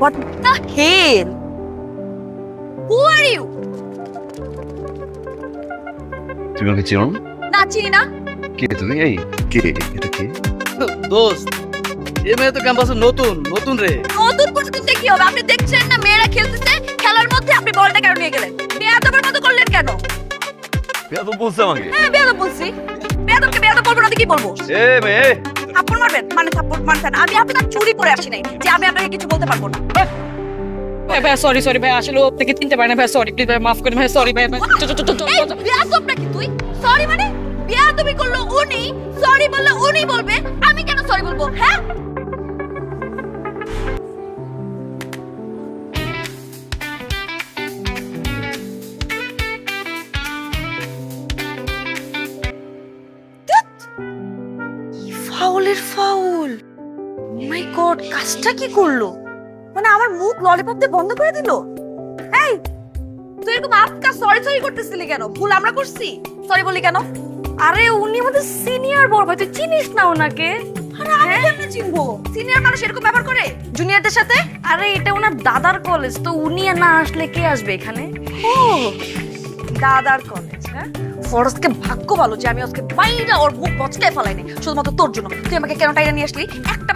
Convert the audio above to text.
What the hell who are you তুমি আমাকে চেনো না? না চিনি না। কে তুমি? এই কে? এটা কে? দোস্ত এ মেয়ে তো ক্যাম্পাসে নতুন নতুন রে। নতুন করে দিতে কি হবে। আপনি দেখছেন না মেয়েরা খেলতেছে খেলার মধ্যে আপনি বলটা কেন নিয়ে গেলেন? বেয়াদবের মতো করলেন কেন? তো বলছে আমাকে। হ্যাঁ বেয়াদব বলছি। বেয়াদবকে বেয়াদব বলব না কি বলব? এ মেয়ে থাপ্পড় মারবেন? মানে থাপ্পড় মারছেন আমি আপনার চুরি করে আসি নাই যে আমি আপনাকে কিছু বলতে পারব না। ভাই ভাই সরি সরি ভাই আসলে ও আপনাকে চিনতে পারে না ভাই সরি প্লিজ ভাই মাফ করে ভাই সরি ভাই নাকি তুই? সরি মানে? বেয়াদবি করল উনি সরি বললে উনি বলবে আমি কেন সরি বলব হ্যাঁ? ফাউলের ফাউল। মাই গড কাজটা কি করল? মানে আমার মুখ ললিপপ দিয়ে বন্ধ করে দিল? এই তুই এরকম আজকা সরি সরি করতেছিলি কেন? ভুল আমরা করছি? সরি বলি কেন? আরে উনি আমাদের সিনিয়র বড় ভাই তুই চিনিস না ওনাকে? আরে আমি কেমনে চিনবো? সিনিয়র মানুষ এরকম ব্যবহার করে? জুনিয়রদের সাথে? আরে এটা ওনার দাদার কলেজ তো উনি না আসলে কে আসবে এখানে? ও দাদার কলেজ হ্যাঁ? ফরজকে ভাগ্য ভালো যে আমি আজকে বাইরা ওর মুখ বচকায় ফেলাইনি। শুধুমাত্র তোর জন্য। তুই আমাকে কেন টাইরা নিয়ে আসলি? একটা